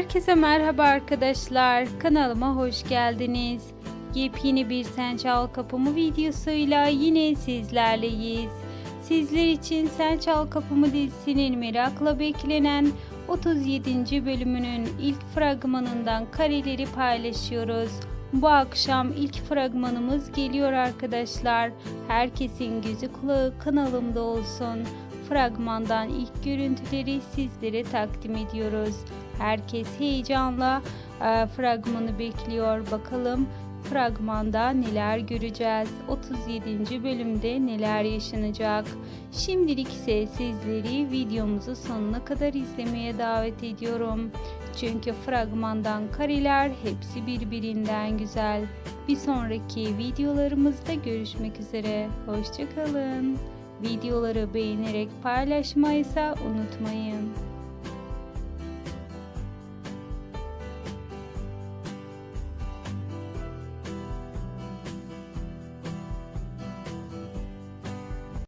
Herkese merhaba arkadaşlar. Kanalıma hoş geldiniz. Yepyeni bir Sen Çal Kapımı videosuyla yine sizlerleyiz. Sizler için Sen Çal Kapımı dizisinin merakla beklenen 37. bölümünün ilk fragmanından kareleri paylaşıyoruz. Bu akşam ilk fragmanımız geliyor arkadaşlar. Herkesin gözü kulağı kanalımda olsun. Fragmandan ilk görüntüleri sizlere takdim ediyoruz. Herkes heyecanla e, fragmanı bekliyor. Bakalım fragmanda neler göreceğiz? 37. bölümde neler yaşanacak? Şimdilik ise sizleri videomuzu sonuna kadar izlemeye davet ediyorum. Çünkü fragmandan kareler hepsi birbirinden güzel. Bir sonraki videolarımızda görüşmek üzere. Hoşçakalın. Videoları beğenerek paylaşmayı ise unutmayın.